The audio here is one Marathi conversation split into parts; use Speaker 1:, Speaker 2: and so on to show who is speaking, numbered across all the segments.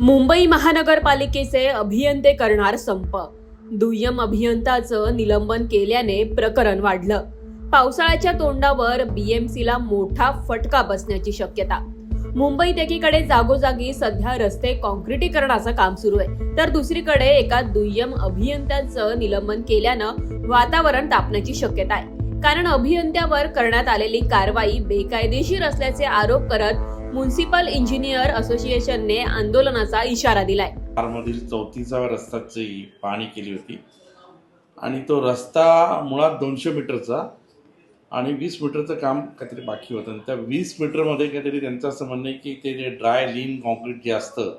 Speaker 1: मुंबई महानगरपालिकेचे अभियंते करणार संप. दुय्यम अभियंताचं निलंबन केल्याने प्रकरण वाढलं. पावसाळ्याच्या तोंडावर बीएमसीला मोठा फटका बसण्याची शक्यता. मुंबईत एकीकडे जागोजागी सध्या रस्ते कॉन्क्रिटीकरणाचं काम सुरू आहे. तर दुसरीकडे एका दुय्यम अभियंत्याचं निलंबन केल्यानं वातावरण तापण्याची शक्यता आहे. कारण अभियंत्यावर करण्यात आलेली कारवाई बेकायदेशीर असल्याचे आरोप करत म्युन्सिपल इंजिनियर असोसिएशनने आंदोलनाचा इशारा दिलाय.
Speaker 2: कारमधील चौथीचा रस्त्याची पाहणी केली होती. आणि तो रस्ता मुळात दोनशे मीटरचा आणि वीस मीटरचं काम काहीतरी बाकी होतं. आणि त्या वीस मीटरमध्ये काहीतरी त्यांचं असं म्हणणं आहे की ते जे ड्राय लीन कॉन्क्रीट जे असतं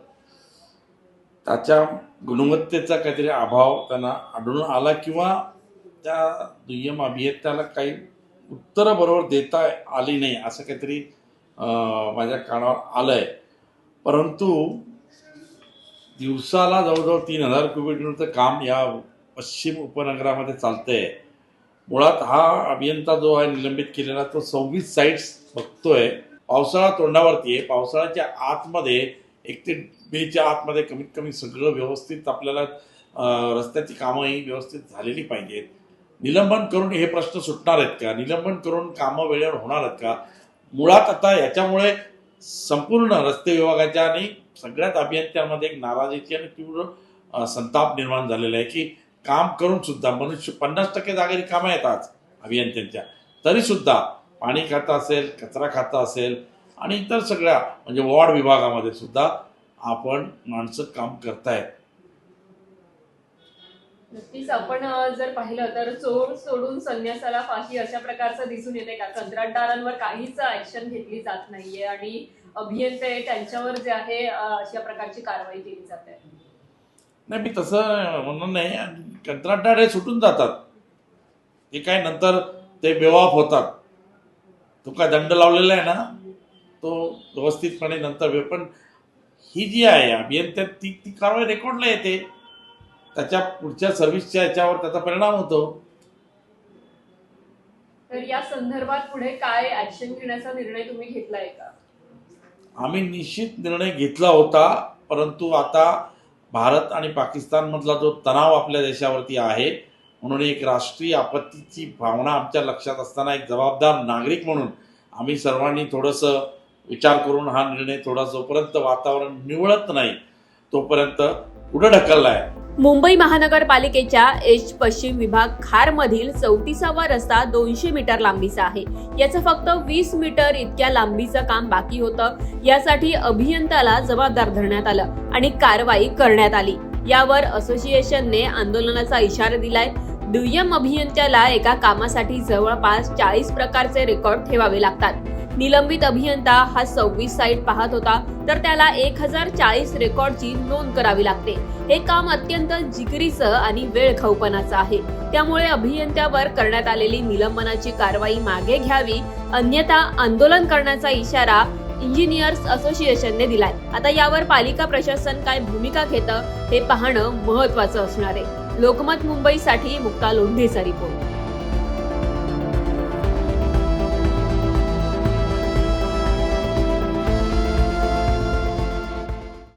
Speaker 2: त्याच्या गुणवत्तेचा काहीतरी अभाव त्यांना आढळून आला किंवा त्या दुय्यम अभियंत्याला काही उत्तरं बरोबर देता आली नाही असं काहीतरी माझ्या कानावर आलं आहे परंतु दिवसाला जवळजवळ तीन हजार क्युबिक काम या पश्चिम उपनगरामध्ये चालतंय. मुळात हा अभियंता जो आहे निलंबित केलेला तो सव्वीस साईट्स बघतोय. पावसाळा तोंडावरती आहे. पावसाळ्याच्या आतमध्ये एक ते मेच्या आतमध्ये कमीत कमी सगळं व्यवस्थित आपल्याला रस्त्याची कामंही व्यवस्थित झालेली पाहिजेत. निलंबन करून हे प्रश्न सुटणार आहेत का? निलंबन करून कामं वेळेवर होणार आहेत का? मुळात आता याच्यामुळे संपूर्ण रस्ते विभागाच्या आणि सगळ्याच अभियंत्यांमध्ये एक नाराजीची आणि तीव्र संताप निर्माण झालेला आहे की काम करून सुद्धा मनुष्य पन्नास टक्के जागेची कामं येतात आज अभियंत्यांच्या. तरी सुद्धा पाणी खातं असेल कचरा खातं असेल आणि इतर सगळ्या म्हणजे वॉर्ड विभागामध्ये सुद्धा आपण माणसं काम करतायत.
Speaker 1: नक्कीच आपण जर पाहिलं तर चोर सोडून संन्यासाला फाशी अशा प्रकारचं दिसून येते का? कंत्राटदारांवर काहीच ऍक्शन घेतली जात नाहीये आणि अभियंते त्यांच्यावर जे आहे अशा प्रकारची कारवाई केली जाते
Speaker 2: नाही मी तसं म्हणून नाही. कंत्राटदार हे सुटून जातात. ते काय नंतर ते बेवाफ होतात. तो काय दंड लावलेला आहे ना तो व्यवस्थितपणे नंतर पण ही जी आहे अभियंत्या ती ती कारवाई रेकॉर्डला येते. त्याच्या पुढच्या सर्व्हिसच्या याच्यावर त्याचा परिणाम होतो.
Speaker 1: तर या संदर्भात पुढे काय ऍक्शन घेण्याचा निर्णय तुम्ही घेतलाय का?
Speaker 2: आम्ही निश्चित निर्णय घेतला होता परंतु आता भारत आणि पाकिस्तानमधला जो तणाव आपल्या देशावरती आहे म्हणून एक राष्ट्रीय आपत्तीची भावना आमच्या लक्षात असताना एक जबाबदार नागरिक म्हणून आम्ही सर्वांनी थोडंसं विचार करून हा निर्णय थोडा जोपर्यंत वातावरण निवळत नाही तोपर्यंत पुढे ढकलला आहे.
Speaker 1: मुंबई महानगरपालिकेच्या एच पश्चिम विभाग खारमधील चौतीसावा रस्ता दोनशे मीटर लांबीचा आहे. याचं फक्त वीस मीटर इतक्या लांबीचं काम बाकी होतं. यासाठी अभियंताला जबाबदार धरण्यात आलं आणि कारवाई करण्यात आली. यावर असोसिएशनने आंदोलनाचा इशारा दिलाय. दुय्यम अभियंत्याला एका कामासाठी जवळपास चाळीस प्रकारचे रेकॉर्ड ठेवावे लागतात. निलंबित अभियंता हा सव्वीस साईट पाहत होता तर त्याला एक हजार चाळीस रेकॉर्डची नोंद करावी लागते. हे काम अत्यंत जिगरीचं आणि वेळ खाऊपणाचं आहे. त्यामुळे अभियंत्यावर करण्यात आलेली निलंबनाची कारवाई मागे घ्यावी अन्यथा आंदोलन करण्याचा इशारा इंजिनियर्स असोसिएशनने दिलाय. आता यावर पालिका प्रशासन काय भूमिका घेतं हे पाहणं महत्वाचं असणार आहे. लोकमत मुंबईसाठी मुक्ता लोंढेचा रिपोर्ट.